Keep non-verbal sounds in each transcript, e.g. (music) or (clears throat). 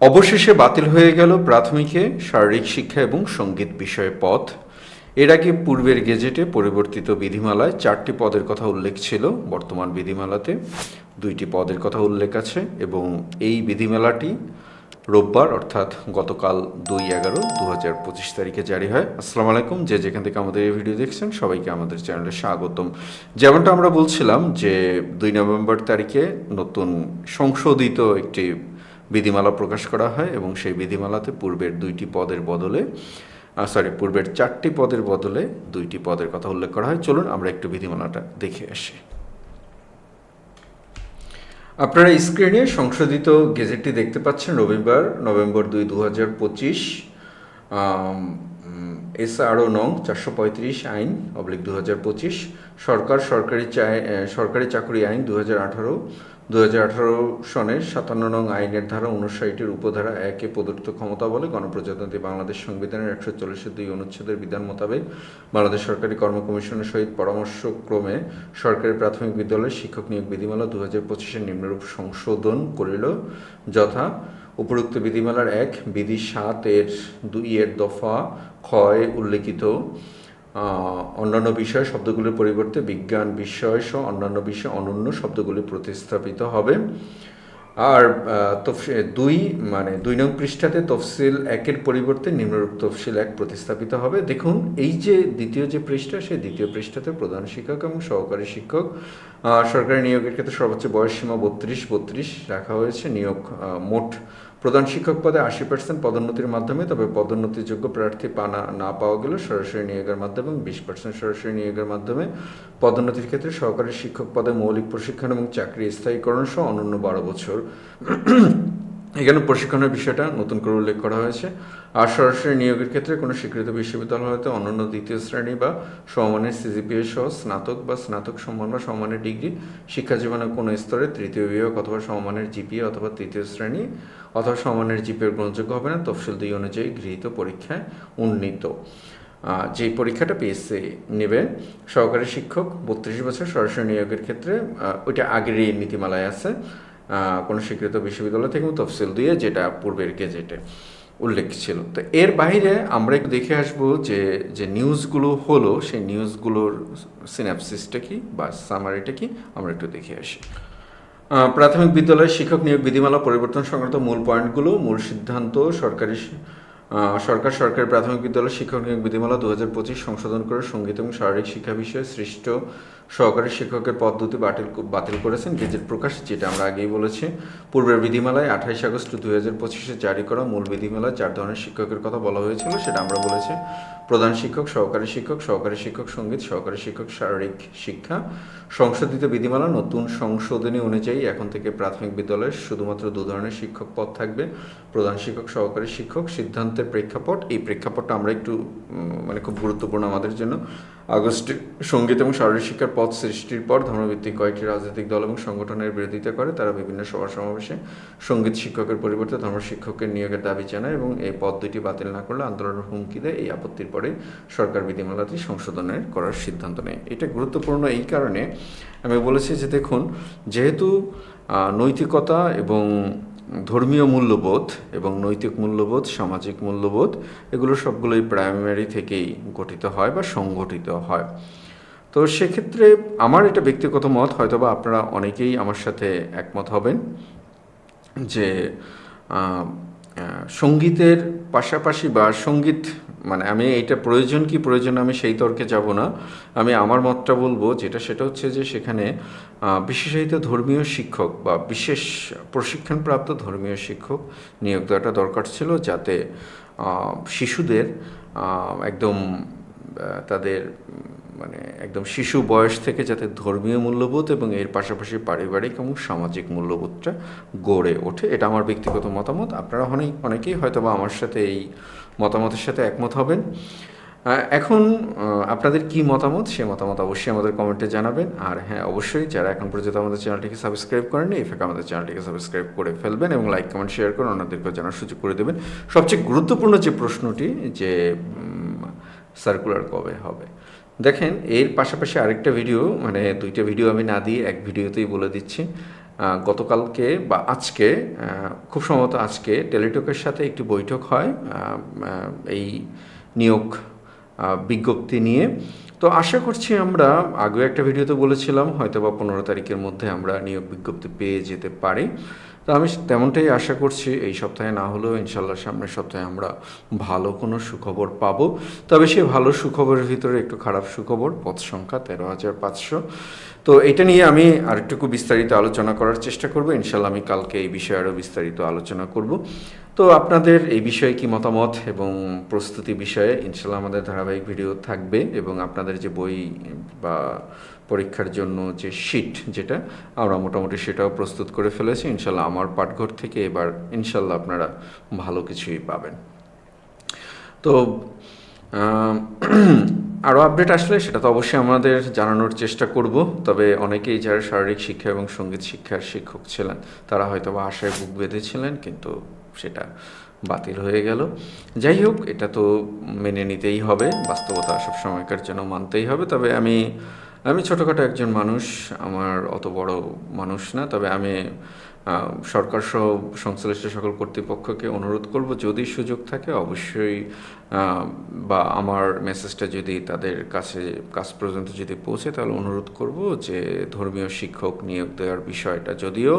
অবশেষে বাতিল হয়ে গেল প্রাথমিকে শারীরিক শিক্ষা এবং সংগীত বিষয়ে পথ। এর আগে পূর্বের গেজেটে পরিবর্তিত বিধিমালায় চারটি পদের কথা উল্লেখ ছিল, বর্তমান বিধিমালাতে দুইটি পদের কথা উল্লেখ আছে এবং এই বিধিমালাটি রোববার, অর্থাৎ গতকাল দুই এগারো দু হাজার পঁচিশ তারিখে জারি হয়। আসসালামু আলাইকুম, যে যেখান থেকে আমাদের এই ভিডিও দেখছেন, সবাইকে আমাদের চ্যানেলে স্বাগতম। যেমনটা আমরা বলছিলাম যে দুই নভেম্বর তারিখে নতুন সংশোধিত একটি বিধিমালা প্রকাশ করা হয় এবং সেই বিধিমালাতে পূর্বের দুইটি পদের বদলে সরি পূর্বের চারটি পদের বদলে দুইটি পদের কথা উল্লেখ করা হয়। চলুন আমরা একটু বিধিমালাটা দেখে আসি। আপনারা স্ক্রিনে সংশোধিত গেজেটটি দেখতে পাচ্ছেন, রবিবার, নভেম্বর দুই দু হাজার পঁচিশ এসআরও নং চারশো পঁয়ত্রিশ আইন, অবলিক দু হাজার পঁচিশ, সরকার সরকারি চায় সরকারি চাকরি আইন দু হাজার আঠারো দু সনের সাতান্ন নং আইনের ধারা উনষাটের উপধারা একে প্রদত্ত ক্ষমতা বলে গণপ্রজাতন্ত্রী বাংলাদেশ সংবিধানের একশো চল্লিশের দুই অনুচ্ছেদের বিধান মোতাবেক বাংলাদেশ সরকারি কর্ম কমিশনের সহিত পরামর্শক্রমে সরকারি প্রাথমিক বিদ্যালয়ের শিক্ষক নিয়োগ বিধিমালা দু হাজার পঁচিশের নিম্নরূপ সংশোধন করিল, যথা উপরোক্ত বিধিমালার এক বিধি সাত এর দুই এর দফা ক্ষয় উল্লেখিত। অন্যান্য বিষয় শব্দগুলির পরিবর্তে বিজ্ঞান বিষয় সহ অন্যান্য বিষয় অনন্য শব্দগুলি প্রতিস্থাপিত হবে। আর দুই মানে দুই নং পৃষ্ঠাতে তফসিল একের পরিবর্তে নিম্নরূপ তফসিল এক প্রতিস্থাপিত হবে। দেখুন, এই যে দ্বিতীয় যে পৃষ্ঠা, সেই দ্বিতীয় পৃষ্ঠাতে প্রধান শিক্ষক এবং সহকারী শিক্ষক সরকারি নিয়োগের ক্ষেত্রে সর্বোচ্চ বয়স সীমা বত্রিশ বত্রিশ রাখা হয়েছে। নিয়োগ মোট প্রধান শিক্ষক পদে আশি পার্সেন্ট পদোন্নতির মাধ্যমে, তবে পদোন্নতিযোগ্য প্রার্থী পানা না পাওয়া গেলে সরাসরি নিয়োগের মাধ্যমে এবং বিশ পার্সেন্ট সরাসরি নিয়োগের মাধ্যমে পদোন্নতির ক্ষেত্রে সহকারী শিক্ষক পদে মৌলিক প্রশিক্ষণ এবং চাকরি স্থায়ীকরণ সহ অনন্য বারো বছর এখানে প্রশিক্ষণের বিষয়টা নতুন করে উল্লেখ করা হয়েছে। আর সরাসরি নিয়োগের ক্ষেত্রে কোনো স্বীকৃত বিশ্ববিদ্যালয় হতে অনন্য দ্বিতীয় শ্রেণি বা সমমানের সিজিপিএ সহ স্নাতক বা স্নাতক সম্মান বা সমমানের ডিগ্রি, শিক্ষা জীবনের কোনো স্তরে তৃতীয় বিভাগ অথবা সমমানের জিপিএ অথবা তৃতীয় শ্রেণি অথবা সমমানের জিপিএর গ্রহণযোগ্য হবে না। তফসিল দুই অনুযায়ী গৃহীত পরীক্ষায় উন্নীত। যে পরীক্ষাটা পিএসসি নেবে, সহকারী শিক্ষক, বত্রিশ বছর সরাসরি নিয়োগের ক্ষেত্রে ওইটা আগের এই নীতিমালায় আছে। কোনো স্বীকৃত বিশ্ববিদ্যালয় থেকে তফসিল দিয়ে যেটা পূর্বের গেজেটে উল্লেখ ছিল। তো এর বাইরে আমরা একটু দেখে আসব যে যে নিউজগুলো হলো, সেই নিউজগুলোর সিনাপসিসটা কি বা সামারিটা কি আমরা একটু দেখে আসি। প্রাথমিক বিদ্যালয়ের শিক্ষক নিয়োগ বিধিমালা পরিবর্তন সংক্রান্ত মূল পয়েন্টগুলো, মূল সিদ্ধান্ত, সরকারি সরকার, সরকারি প্রাথমিক বিদ্যালয়ের শিক্ষক নিয়োগ বিধিমালা দু হাজার পঁচিশ সংশোধন করে সংগীত এবং শারীরিক শিক্ষা বিষয়ে সৃষ্ট সহকারী শিক্ষকের পদ্ধতি বাতিল বাতিল করেছেন। গেজেট প্রকাশ যেটা আমরা আগেই বলেছি, পূর্বের বিধিমালায় আঠাইশ আগস্ট দুই হাজার পঁচিশে জারি করা মূল বিধিমালায় চার ধরনের শিক্ষকের কথা বলা হয়েছিল, সেটা আমরা বলেছি। প্রধান শিক্ষক, সহকারী শিক্ষক সহকারী শিক্ষক সংগীত, সহকারী শিক্ষক শারীরিক শিক্ষা। সংশোধিত বিধিমালা নতুন সংশোধনী অনুযায়ী এখন থেকে প্রাথমিক বিদ্যালয়ে শুধুমাত্র দু ধরনের শিক্ষক পদ থাকবে। প্রধান শিক্ষক, সহকারী শিক্ষক, সিদ্ধান্তের প্রেক্ষাপট। এই প্রেক্ষাপটটা আমরা একটু মানে খুব গুরুত্বপূর্ণ আমাদের জন্য। আগস্টে সংগীত এবং শারীরিক শিক্ষার পথ সৃষ্টির পর ধর্মভিত্তিক কয়েকটি রাজনৈতিক দল এবং সংগঠনের বিরোধিতা করে। তারা বিভিন্ন সভা সমাবেশে সংগীত শিক্ষকের পরিবর্তে ধর্ম শিক্ষকের নিয়োগের দাবি জানায় এবং এই পদ দুটি বাতিল না করলে আন্দোলনের হুমকি দেয় এই আপত্তির পরে সরকার বিধিমালাটি সংশোধনের করার সিদ্ধান্ত নেয়। এটা গুরুত্বপূর্ণ এই কারণে আমি বলেছি যে দেখুন, যেহেতু নৈতিকতা এবং ধর্মীয় মূল্যবোধ এবং নৈতিক মূল্যবোধ, সামাজিক মূল্যবোধ, এগুলো সবগুলোই প্রাইমারি থেকেই গঠিত হয় বা সংগঠিত হয়। তো সেক্ষেত্রে আমার এটা ব্যক্তিগত মত, হয়তোবা আপনারা অনেকেই আমার সাথে একমত হবেন যে সঙ্গীতের পাশাপাশি বা সংগীত মানে আমি এটা প্রয়োজন কি প্রয়োজন আমি সেই তর্কে যাব না। আমি আমার মতটা বলব যেটা সেটা হচ্ছে যে সেখানে বিশেষায়িত ধর্মীয় শিক্ষক বা বিশেষ প্রশিক্ষণপ্রাপ্ত ধর্মীয় শিক্ষক নিয়োগ দেওয়াটা দরকার ছিল যাতে শিশুদের একদম তাদের মানে একদম শিশু বয়স থেকে যাতে ধর্মীয় মূল্যবোধ এবং এর পাশাপাশি পারিবারিক এবং সামাজিক মূল্যবোধটা গড়ে ওঠে, এটা আমার ব্যক্তিগত মতামত। আপনারা অনেক, অনেকেই হয়তো বা আমার সাথে এই মতামতের সাথে একমত হবেন। এখন আপনাদের কি মতামত? সে মতামত অবশ্যই আমাদের কমেন্টে জানাবেন। আর হ্যাঁ অবশ্যই যারা এখন পর্যন্ত আমাদের চ্যানেলটিকে সাবস্ক্রাইব করেননি, এই ফাঁকে আমাদের চ্যানেলটিকে সাবস্ক্রাইব করে ফেলবেন এবং লাইক, কমেন্ট, শেয়ার করে অন্যদেরকে জানার সুযোগ করে দেবেন। সবচেয়ে গুরুত্বপূর্ণ যে প্রশ্নটি, যে সার্কুলার কবে হবে? দেখেন, এর পাশাপাশি আরেকটা ভিডিও মানে দুইটা ভিডিও আমি না দিয়ে এক ভিডিওতেই বলে দিচ্ছি। গতকালকে বা আজকে খুব সম্ভবত আজকে টেলিটকের সাথে একটি বৈঠক হয় এই নিয়োগ বিজ্ঞপ্তি নিয়ে। তো আশা করছি আমরা আগেও একটা ভিডিওতে বলেছিলাম হয়তো বা পনেরো তারিখের মধ্যে আমরা নিয়োগ বিজ্ঞপ্তি পেয়ে যেতে পারি। তো আমি তেমনটাই আশা করছি এই সপ্তাহে না হলেও ইনশাল্লাহ সামনের সপ্তাহে আমরা ভালো কোনো সুখবর পাব। তবে সেই ভালো সুখবরের ভিতরে একটু খারাপ সুখবর, পথ সংখ্যা তেরো হাজার পাঁচশো। তো এটা নিয়ে আমি আরেকটুকু বিস্তারিত আলোচনা করার চেষ্টা করব। ইনশাল্লাহ আমি কালকে এই বিষয়ে আরও বিস্তারিত আলোচনা করব। তো আপনাদের এই বিষয়ে কি মতামত এবং প্রস্তুতি বিষয়ে ইনশাল্লাহ আমাদের ধারাবাহিক ভিডিও থাকবে এবং আপনাদের যে বই বা পরীক্ষার জন্য যে শিট যেটা, আমরা মোটামুটি সেটাও প্রস্তুত করে ফেলেছি। ইনশাল্লাহ আমার পাঠঘর থেকে এবার ইনশাল্লাহ আপনারা ভালো কিছুই পাবেন। তো (clears throat) আরও আপডেট আসলে সেটা তো অবশ্যই আমাদের জানানোর চেষ্টা করব। তবে অনেকেই যারা শারীরিক শিক্ষা এবং সংগীত শিক্ষার শিক্ষক ছিলেন, তারা হয়তো বা আশায় বুক বেঁধেছিলেন, কিন্তু সেটা বাতিল হয়ে গেল। যাই হোক, এটা তো মেনে নিতেই হবে, বাস্তবতা সব সময়কার জন্য মানতেই হবে। তবে আমি আমি ছোটোখাটো একজন মানুষ, আমার অত বড় মানুষ না। তবে আমি সরকার সহ সংশ্লিষ্ট সকল কর্তৃপক্ষকে অনুরোধ করব, যদি সুযোগ থাকে অবশ্যই বা আমার মেসেজটা যদি তাদের কাছে, কাজ পর্যন্ত যদি পৌঁছে, তাহলে অনুরোধ করব যে ধর্মীয় শিক্ষক নিয়োগ দেওয়ার বিষয়টা যদিও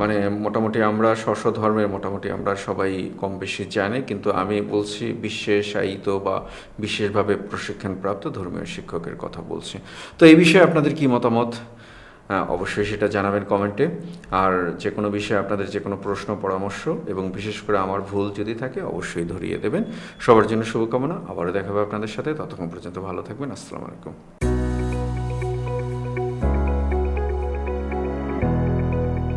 মানে মোটামুটি আমরা স্ব ধর্মের, মোটামুটি আমরা সবাই কম বেশি জানি, কিন্তু আমি বলছি বিশেষায়িত বা বিশেষভাবে প্রশিক্ষণপ্রাপ্ত ধর্মীয় শিক্ষকের কথা বলছি। তো এই বিষয়ে আপনাদের কি মতামত? অবশ্যই সেটা জানাবেন কমেন্টে। আর যে কোনো বিষয়ে আপনাদের যে কোনো প্রশ্ন, পরামর্শ এবং বিশেষ করে আমার ভুল যদি থাকে, অবশ্যই ধরিয়ে দেবেন। সবার জন্য শুভকামনা। আবারও দেখাবে আপনাদের সাথে। ততক্ষণ পর্যন্ত ভালো থাকবেন। আসসালামু আলাইকুম।